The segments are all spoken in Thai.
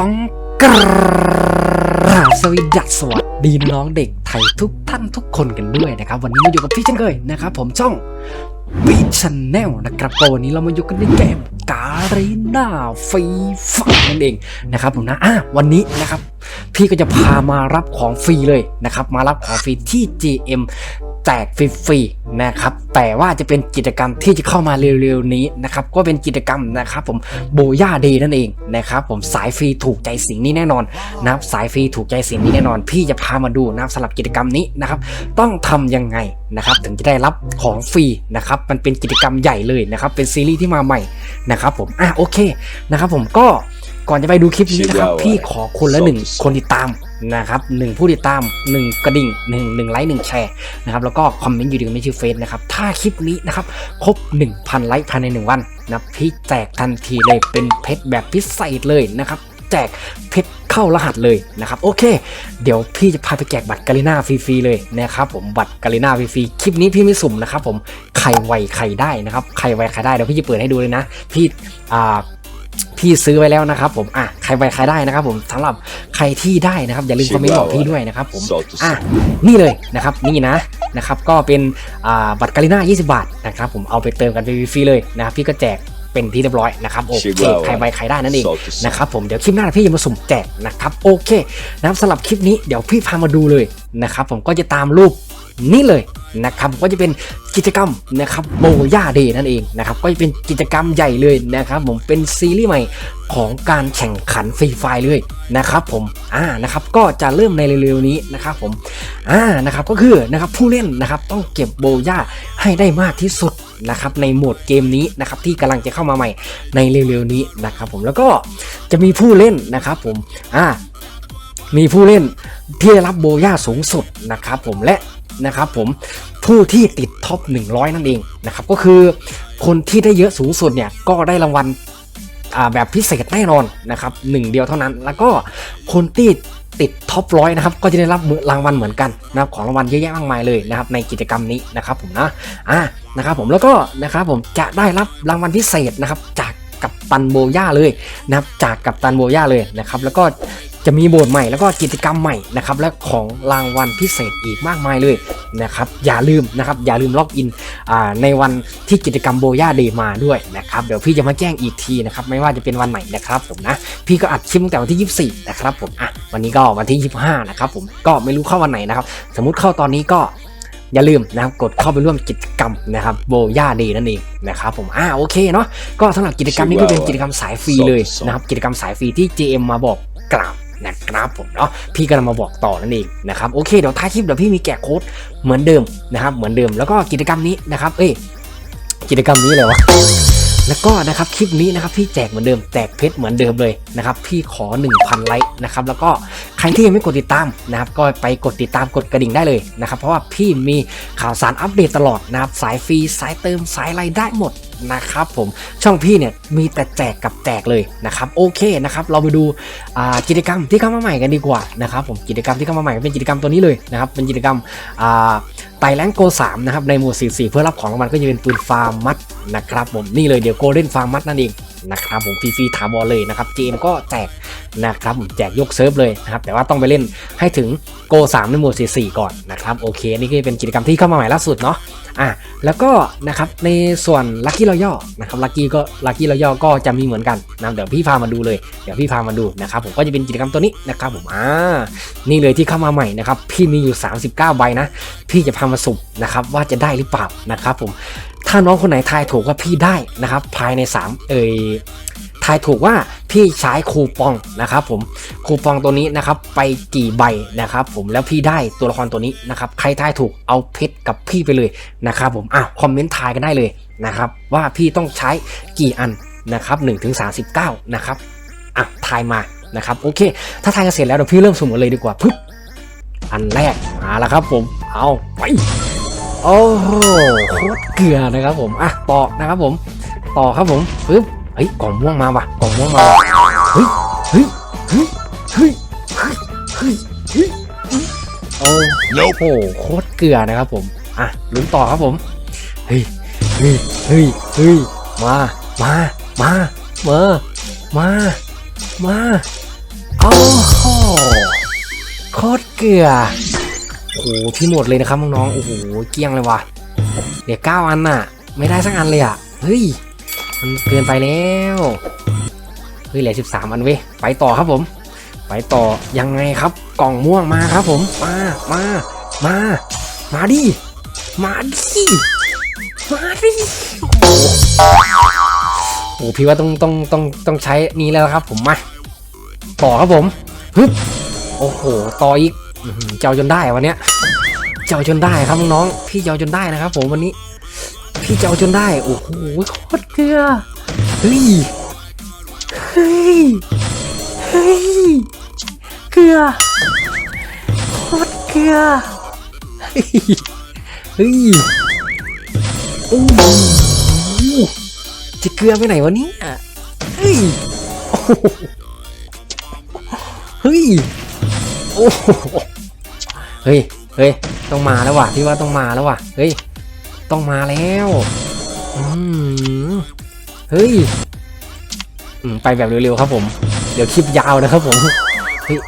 ต้องกราบสวัสดีสวัสดีน้องเด็กไทยทุกท่านทุกคนกันด้วยนะครับ วันนี้มาอยู่กับพี่เช่นเคยนะครับผมช่องบีชแนลนะครับก็วันนี้เรามาอยู่กันในเกมการีนาฟีฟังนั่นเองนะครับผมนะอะวันนี้นะครับ พี่ก็จะพามารับของฟรีเลยนะครับ มารับของฟรีที่ GM แจกฟรีๆนะครับแต่ว่าจะเป็นกิจกรรมที่จะเข้ามาเร็วๆนี้นะครับก็เป็นกิจกรรมนะครับผมโบย่าเดย์นั่นเองนะครับผมสายฟรีถูกใจสิ่งนี้แน่นอนนะครับสายฟรีถูกใจสิ่งนี้แน่นอน พี่จะพามาดูนะครับสำหรับกิจกรรมนี้นะครับต้องทำยังไงนะครับถึงจะได้รับของฟรีนะครับมันเป็นกิจกรรมใหญ่เลยนะครับเป็นซีรีส์ที่มาใหม่นะครับผมอะโอเคนะครับผมก็ ก่อนจะไปดูคลิปนี้นะครับพี่ขอคนละหนึ่งคนติดตามนะครับหนึ่งผู้ติดตามหนึ่งกระดิ่งหนึ่งหนึ่งไลค์หนึ่งแชร์นะครับแล้วก็คอมเมนต์อยู่ดีกับไม่ชื่อเฟซนะครับถ้าคลิปนี้นะครับครบ 1,000 ไลค์ภายใน 1 วันนะพี่แจกทันทีเลยเป็นเพชรแบบพิเศษเลยนะครับแจกเพชรเข้ารหัสเลยนะครับโอเค เดี๋ยวพี่จะพาไปแจกบัตรกาลิน่าฟรีๆเลยนะครับผมบัตรกาลิน่าฟรีๆคลิปนี้พี่ไม่สุ่มนะครับผมใครไวใครได้นะครับใครไวใครได้เดี๋ยวพี่จะเปิดให้ดูเลยนะพี่อ่า พี่ซื้อไว้แล้วนะครับผมอะใครไปใครได้นะครับผมสำหรับใครที่ได้นะครับอย่าลืมคอมเมนต์บอกพี่ด้วยนะครับผมอะนี่เลยนะครับนี่นะนะครับก็เป็นอ่าบัตรกาลิน่า 20 บาทนะครับผมเอาไปเติมกันฟรีๆเลยนะครับพี่ก็แจกเป็นที่เรียบร้อยนะครับโอเคใครไปใครได้นั่นเองนะครับผมเดี๋ยวคลิปหน้าพี่จะมาสุ่มแจกนะครับโอเคนะครับสำหรับคลิปนี้เดี๋ยวพี่พามาดูเลยนะครับผมก็จะตามรูป นี่เลยนะครับก็จะเป็นกิจกรรมนะครับโบย่าเดย์นั่นเองนะครับก็จะเป็นกิจกรรมใหญ่เลยนะครับผมเป็นซีรีส์ใหม่ของการแข่งขันฟรีไฟเลยนะครับผมอ่านะครับก็จะเริ่มในเร็วๆนี้นะครับผมอ่านะครับก็คือนะครับผู้เล่นนะครับต้องเก็บโบย่าให้ได้มากที่สุดนะครับในโหมดเกมนี้นะครับที่กำลังจะเข้ามาใหม่ในเร็วๆนี้นะครับผมแล้วก็จะมีผู้เล่นนะครับผมอ่ามีผู้เล่นที่ได้รับโบย่าสูงสุดนะครับผมและ นะครับผมผู้ที่ติดท็อป 100 นั่นเองนะครับก็คือคนที่ได้เยอะสูงสุดเนี่ยก็ได้รางวัลแบบพิเศษแน่นอนนะครับหนึ่งเดียวเท่านั้น แล้วก็คนที่ติดท็อปร้อยนะครับก็จะได้รับรางวัลเหมือนกันนะครับของรางวัลเยอะแยะมากมายเลยนะครับในกิจกรรมนี้นะครับผมนะอ่านะครับผมแล้วก็นะครับผมจะได้รับรางวัลพิเศษนะครับจากกับตันโบย่าเลยนะครับจากกับตันโบย่าเลยนะครับแล้วก็ จะมีโบสถ์ใหม่แล้วก็กิจกรรมใหม่นะครับและของรางวัลพิเศษอีกมากมายเลยนะครับอย่าลืมนะครับอย่าลืมล็อกอินอในวันที่กิจกรรมโบย่าเดย์มาด้วยนะครับเดี๋ยวพี่จะมาแจ้งอีกทีนะครับไม่ว่าจะเป็นวันไหนนะครับผมนะพี่ก็อัดคลิปตั้งแต่วันที่ 24 นะครับผมอะวันนี้ก็วันที่ 25 นะครับผมก็ไม่รู้เข้าวันไหนนะครับ สมมุติเข้าตอนนี้ก็อย่าลืมนะครับกดเข้าไปร่วมกิจกรรมนะครับโบย่าเดย์นั่นเองนะครับผมอ่าโอเคเนาะก็สำหรับกิจกรรมนี้ก็เป็นกิจกรรมสายฟรีเลยนะครับกิจกรรมสายฟรีที่ JM มาบอกกล่าว นะครับผมเนาะพี่ก็นำมาบอกต่อนั่นเองนะครับโอเคเดี๋ยวท้ายคลิปเดี๋ยวพี่มีแกะโค้ดเหมือนเดิมนะครับเหมือนเดิมแล้วก็กิจกรรมนี้นะครับเอ้ยกิจกรรมนี้เลยวะแล้วก็นะครับคลิปนี้นะครับพี่แจกเหมือนเดิมแจกเพชรเหมือนเดิมเลยนะครับพี่ขอ 1,000 ไลค์นะครับแล้วก็ใครที่ยังไม่กดติดตามนะครับก็ไปกดติดตามกดกระดิ่งได้เลยนะครับเพราะว่าพี่มีข่าวสารอัปเดตตลอดนะครับสายฟรีสายเติมสายอะไรได้หมด นะครับผมช่องพี่เนี่ยมีแต่แจกกับแจกเลยนะครับโอเคนะครับเราไปดูกิจกรรมที่เข้ามาใหม่กันดีกว่านะครับผมกิจกรรมที่เข้ามาใหม่เป็นกิจกรรมตัวนี้เลยนะครับเป็นกิจกรรมไต่แรงโก3นะครับในหมวด44 เพื่อรับของรางวัลก็จะเป็นปืนฟาร์มมัดนะครับผมนี่เลยเดี๋ยวโกลเด้นฟาร์มมัดนั่นเองนะครับผมฟรีๆถาวรเลยนะครับเกมก็แจกนะครับผมแจกยกเซิร์ฟเลยนะครับแต่ว่าต้องไปเล่นให้ถึงโก3ในหมวด44 ก่อนนะครับโอเคนี่ก็เป็นกิจกรรมที่เข้ามาใหม่ล่าสุดเนาะ อะแล้วก็นะครับในส่วนลัคกี้รอย่อนะครับลัคกี้ก็ลัคกี้รอย่อก็จะมีเหมือนกันนะเดี๋ยวพี่พามาดูเลยเดี๋ยวพี่พามาดูนะครับผมก็จะเป็นกิจกรรมตัวนี้นะครับผมอ่านี่เลยที่เข้ามาใหม่นะครับพี่มีอยู่ 39 ใบนะ พี่จะพามาสุ่มนะครับว่าจะได้หรือเปล่านะครับผมถ้าน้องคนไหนทายถูกว่าพี่ได้นะครับภายใน 3 เอ่ยทายถูกว่า พี่ใช้คูปองนะครับผมคูปองตัวนี้นะครับไปกี่ใบนะครับผมแล้วพี่ได้ตัวละครตัวนี้นะครับใครทายถูกเอาเพชรกับพี่ไปเลยนะครับผมอะคอมเมนต์ทายกันได้เลยนะครับว่าพี่ต้องใช้กี่อันนะครับ1ถึง39นะครับอะทายมานะครับโอเค ถ้าทายกันเสร็จแล้วเดี๋ยวพี่เริ่มสุ่มกันเลยดีกว่าปึ๊บอันแรกมาแล้วครับผมเอาไปโอ้โหโคตรเกลือนะครับผมอะต่อนะครับผมต่อครับผมปึ๊บ ฮ้ยกล่องม่วงมาว่ะกล่องม่วงมาว่ะเฮ้ยเฮ้ยเฮ้ยเฮ้ยเฮ้ยเฮ้ยเฮ้ยโอ้โหโคตรเกลือนะครับผมอะลุ้นต่อครับผมเฮ้ยเฮ้ยเฮ้ยเฮ้ยมามามามามามาโอ้โหโคตรเกลือโอ้โหพี่หมดเลยนะครับน้องๆโอ้โหเกลี้ยงเลยว่ะเดี๋ยวเก้าอันน่ะ ไม่ได้สักอันเลยอะเฮ้ย มันเกินไปแล้วเฮ้ยเหลือสิบสามอันเว้ยไปต่อครับผม ไปต่อยังไงครับ กล่องม่วงมาครับผม มามามามาดิมาดิมาดิโอ้โหพี่ว่าต้องต้องต้องต้องใช้นี้แล้วครับ ผมมาต่อครับผมฮึบโอ้โหต่ออีกเจ้าจนได้วันเนี้ยเจ้าจนได้ครับน้องๆพี่เจ้าจนได้นะครับ ผมวันนี้ พี่จะเจ้าจนได้ โอ้โหโคตรเกลือเฮ้ยเฮ้ยเฮ้ยเกลือโคตรเกลือเฮ้ยเฮ้ยโอ้โหจะเกลือไปไหนวะเนี่ยเฮ้ยโอ้โหเฮ้ยโอ้โหเฮ้ยเฮ้ยต้องมาแล้วว่ะพี่ว่าต้องมาแล้วว่ะเฮ้ย ต้องมาแล้วอืมเฮ้ยอืมไปแบบเร็วๆครับผม เดี๋ยวคลิปยาวนะครับผมเฮ้ย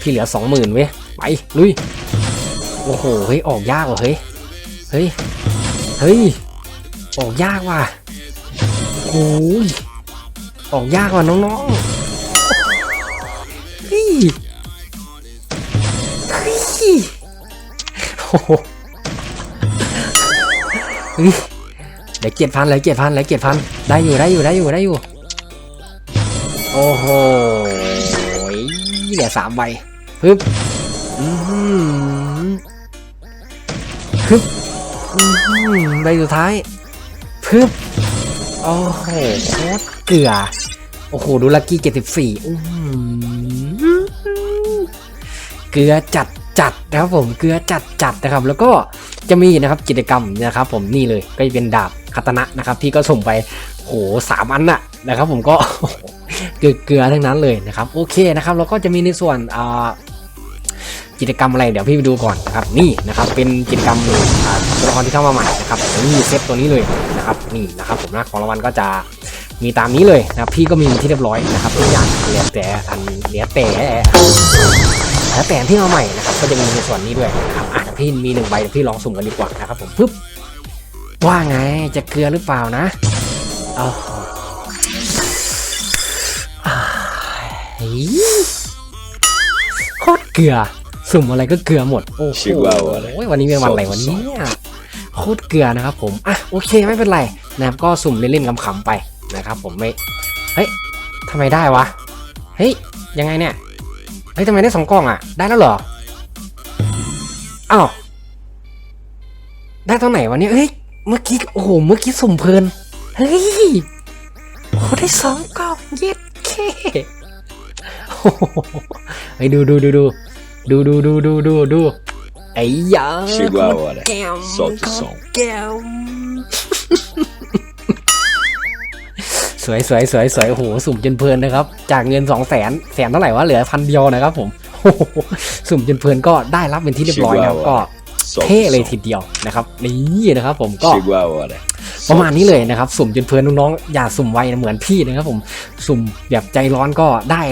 พี่เหลือสองหมื่นเว้ยไปลุยโอ้โหเฮ้ยออกยากว่ะเฮ้ยเฮ้ยเฮ้ยออกยากว่ะโอ้ยออกยากว่ะน้องๆเฮ้ยเฮ้ยโอ้โห เฮ้ยหลือเจ็ดพันเหลือเจ็ดพันเหลือเจ็ดพันได้อยู่ได้อยู่ได้อยู่ได้อยู่ โอ้โหเหลือสามใบฮึบอือหือฮึบอือหือใบสุดท้ายพึบโอ้โหโคตรเกลือ โอ้โห ดูลักกี้เจ็ดสิบสี่อือหือเกลือจัด จัดนะครับผมเกลือจัดจัดนะครับ แล้วก็จะมีนะครับกิจกรรมนะครับ ผมนี่เลยก็จะเป็นดาบคาตนะนะครับพี่ก็ส่งไปโหสามอันน่ะนะครับ ผมก็เกลือเกลือทั้งนั้นเลยนะครับ โอเคนะครับ แล้วก็จะมีในส่วนอ่ากิจกรรมอะไรเดี๋ยวพี่ไปดูก่อนนะครับนี่นะครับเป็นกิจกรรมตัวละครที่เข้ามาใหม่นะครับนี่เซตตัวนี้เลยนะครับนี่นะครับ ผมนะของรางวัลก็จะมีตามนี้เลยนะครับพี่ก็มีที่เรียบร้อยนะครับทุกอย่างเหลือแต่อันเหลือแต่ แล้วแต่ที่มาใหม่นะครับก็จะมีในส่วนนี้ด้วยนะครับอะเดี๋ยวพี่มีหนึ่งใบพี่ลองสุ่มกันดีกว่านะครับผมปึ๊บว่าไงจะเกลือหรือเปล่านะเอาโคตรเกลือ สุ่มอะไรก็เกลือหมด โอ้โหว,ว,วันนี้เป็นวันอะไรวันนี้โคตรเกลือนะครับผม อะโอเคไม่เป็นไรนะครับก็สุ่มเล่นๆขำๆไปนะครับผมไม่ เฮ้ยทำไมได้วะ เฮ้ยยังไงเนี่ย ฮ้ยทำไมได้สองกล่องอะ ได้แล้วเหรอ อ้าว ได้ตอนไหนวะเนี่ยเฮ้ย เมื่อกี้ โอ้โห เมื่อกี้สุ่มเพลิน เฮ้ยโอ้ได้สองกล่องเย็ดเคโอ้โหเฮ้ยดูดูดูดูดูดูดูดูดูดูไอ้ยา Chihuahua แก้ว Solta o som แก้ วสวยสวยสวยสวยโอ้โหสุ่มจนเพลินนะครับ จากเงินสองแสนแสนเท่าไหร่วะเหลือพันเดียวนะครับผมโอ้โหสุ่มจนเพลินก็ได้รับเป็นที่เรียบร้อยนะครับก็ Solta เท่ o เลย som. ทีเดียวนะครับนี่นะครับ ผมก็ Chihuahua เลยประมาณนี้เลยนะครับ สุ่มจนเพลินน้องๆอย่าสุ่มไวนะเหมือนพี่นะครับ ผมสุ่มแบบใจร้อนก็ได้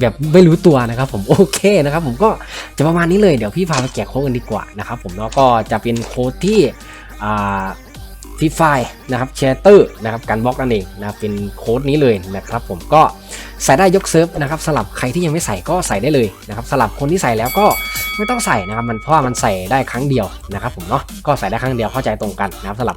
แบบไม่รู้ตัวนะครับผมโอเคนะครับ ผมก็จะประมาณนี้เลยเดี๋ยวพี่พาไปแกะโค้ดกันดีกว่านะครับผมแล้วก็จะเป็นโค้ดที่อ่า ที่ไฟล์นะครับแชเตอร์นะครับการบล็อกนั่นเองนะเป็นโค้ดนี้เลยนะครับผมก็ใส่ได้ยกเซิร์ฟนะครับสลับใครที่ยังไม่ใส่ก็ใส่ได้เลยนะครับสลับคนที่ใส่แล้วก็ไม่ต้องใส่นะครับมันเพราะว่ามันใส่ได้ครั้งเดียวนะครับผมเนาะก็ใส่ได้ครั้งเดียวเข้าใจตรงกันนะครับสลับ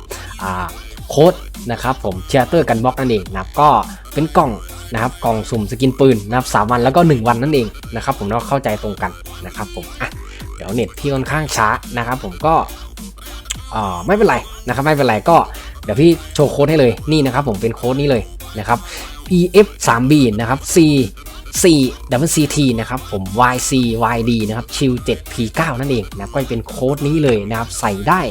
โค้ดนะครับผมเชียร์เตอร์กันบล็อกนั่นเองนะครับก็เป็นกล่องนะครับกล่องสุ่มสกินปืนนะครับสามวันแล้วก็ 1 วันนั่นเองนะครับผมแล้วเข้าใจตรงกันนะครับผมอะเดี๋ยวเน็ตพี่ค่อนข้างช้านะครับผมก็ อ่อไม่เป็นไรนะครับไม่เป็นไรก็เดี๋ยวพี่โชว์โค้ดให้เลยนี่นะครับผมเป็นโค้ดนี้เลยนะครับ EF 3 B นะครับ C C W C T นะครับผม Y C Y D นะครับ Chill 7 P 9 นั่นเองนะก็จะเป็นโค้ดนี้เลยนะครับใส่ได้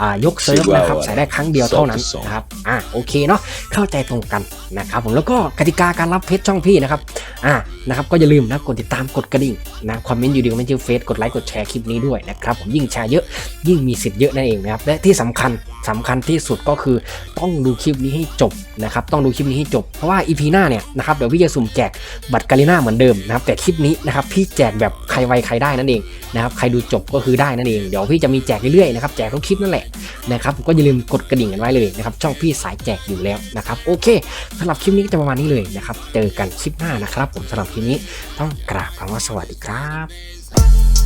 อ่ายกเซิร์ฟนะครับใส่ได้ครั้งเดียวเท่านั้นนะครับอะโอเคเนาะเข้าใจตรงกันนะครับผมแล้วก็กติกาการรับเพชรช่องพี่นะครับอะนะครับก็อย่าลืมนะกดติดตามกดกระดิ่งนะคอมเมนต์อยู่ดีคอมเมนต์ชื่อเฟซกดไลค์กดแชร์คลิปนี้ด้วยนะครับผมยิ่งแชร์เยอะยิ่งมีสิทธิ์เยอะนั่นเองนะครับและที่สำคัญสำคัญที่สุดก็คือต้องดูคลิปนี้ให้จบนะครับต้องดูคลิปนี้ให้จบเพราะว่า EP หน้าเนี่ยนะครับเดี๋ยวพี่จะสุ่มแจกบัตรกาลิหน้าเหมือนเดิมนะครับแต่คลิปนี้นะครับพี่แจกแบบใครไวใครได้นั่นเองนะครับใครดูจบก็คือได้นั่นเองเดี๋ยวพี่จะมีแจกเรื่อยๆนะครับแจกทุกคลิปนั่นแหละนะครับก็อย่าลืมกดกระดิ่งกันไว้เลยนะครับช่องพี่สายแจกอยู่แล้วนะครับโอเคสำหรับคลิปนี้ก็จะประมาณนี้เลยนะครับเจอกันคลิปหน้านะครับ ผมสำหรับคลิปนี้ต้องกราบคำว่าสวัสดีครับ